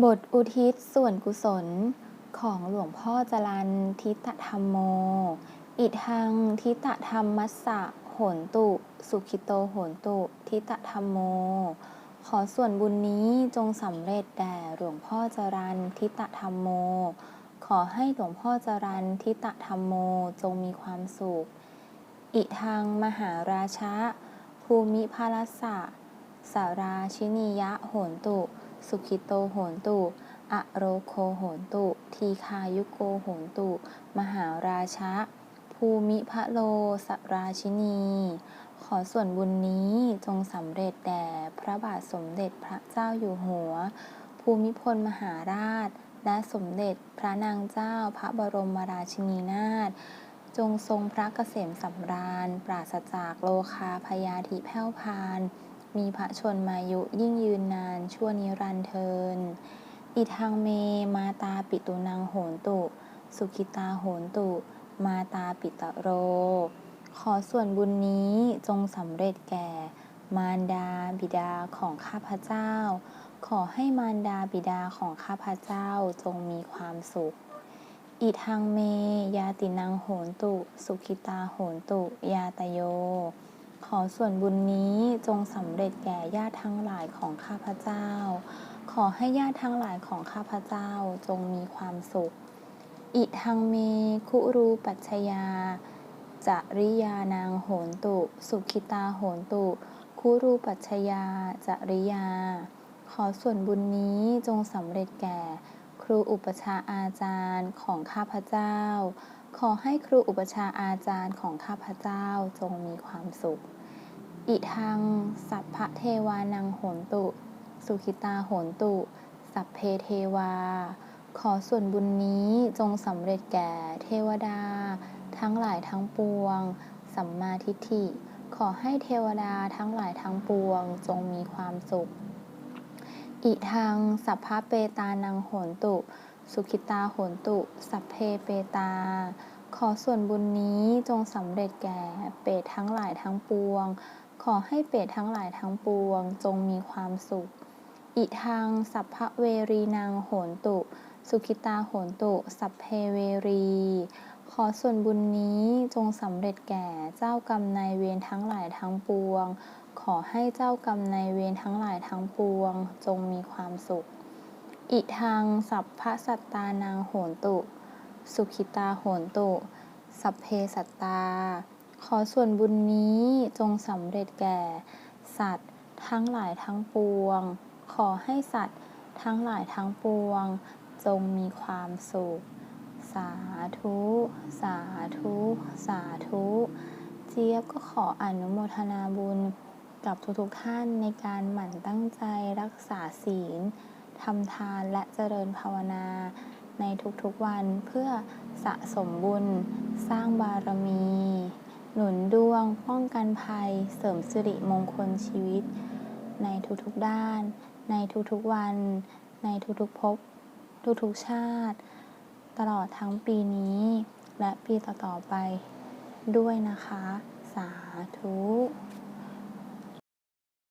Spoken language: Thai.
บทอุทิศส่วนกุศลของหลวงพ่อจรันทิตธรรมโม อิทังทิตธรรมมัสสะโหนตุ สุขิโตโหนตุ ทิตธรรมโม ขอส่วนบุญนี้จงสำเร็จแด่หลวงพ่อจรันทิตธรรมโม ขอให้หลวงพ่อจรันทิตธรรมโมจงมีความสุข อิทังมหาราชะภูมิภาลสะสาราชินียะโหนตุ สุขิโตโหนตุ อโรโคโหนตุ ทีคายุโกโหนตุ มหาราชะ ภูมิพระโลสราชินี ขอส่วนบุญนี้จงสำเร็จแด่พระบาทสมเด็จพระเจ้าอยู่หัว ภูมิพลมหาราช และสมเด็จพระนางเจ้าพระบรมราชินีนาถจงทรงพระเกษมสำราญ ปราศจากโลคาพยาธิแผ่วพาน มีพระชนมายุยิ่งยืนนานชั่วนิรันดร์เทินอิทังเม มาตาปิตุนังโหนตุ สุขิตาโหนตุ มาตาปิตโร ขอส่วนบุญนี้จงสำเร็จแก่ มารดาบิดาของข้าพเจ้า ขอให้มารดาบิดาของข้าพเจ้าจงมีความสุข อิทังเม ยาตินังโหนตุ สุขิตาโหนตุ ยาตโย ขอส่วนบุญนี้จงสำเร็จแก่ญาติทั้งหลายของข้าพเจ้า ขอให้ญาติทั้งหลายของข้าพเจ้าจงมีความสุข อิทังเม คุรูปัชยาจริยานางโหนตุ สุขิตาโหนตุ คุรูปัชยาจริยา ขอส่วนบุญนี้จงสำเร็จแก่ ครูอุปชาอาจารย์ของข้าพเจ้า ขอให้ครูอุปชาอาจารย์ของข้าพเจ้าจงมีความสุข อิทัง สัพพะเทวานังโหนตุ สุขิตาโหนตุ สัพเพเทวา ขอส่วนบุญนี้จงสำเร็จแก่เทวดา ทั้งหลายทั้งปวง สัมมาทิฏฐิ ขอให้เทวดาทั้งหลายทั้งปวงจงมีความสุข อิทัง สัพพะเปตานังโหนตุ สุขิตาโหนตุ สัพเพเปตา ขอส่วนบุญนี้จงสำเร็จแก่เปรตทั้งหลายทั้งปวง ขอให้เปรตทั้งหลายทั้งปวง จงมีความสุข อิทังสัพพเวรีนางโหนตุ สุขิตาโหนตุ สัพเพเวรี ขอส่วนบุญนี้จงสำเร็จแก่เจ้ากรรมนายเวรทั้งหลายทั้งปวง ขอให้เจ้ากรรมนายเวรทั้งหลายทั้งปวง จงมีความสุข อิทังสัพพะสัตตานางโหนตุ สุขิตาโหนตุ สัพเพสัตตา ขอส่วนบุญนี้จงสำเร็จแก่ สัตว์ทั้งหลายทั้งปวง ขอให้สัตว์ทั้งหลายทั้งปวง จงมีความสุข สาธุ สาธุ สาธุ เจี๊ยบก็ขออนุโมทนาบุญกับทุกๆท่านในการหมั่นตั้งใจรักษาศีล ทำทานและเจริญภาวนา ในทุกๆวันเพื่อสะสมบุญ สร้างบารมี หนุนดวง ป้องกันภัย เสริมสิริมงคลชีวิต ในทุกๆด้าน ในทุกๆวัน ในทุกๆภพทุกๆชาติ ตลอดทั้งปีนี้ และปีต่อๆไปด้วยนะคะ สาธุ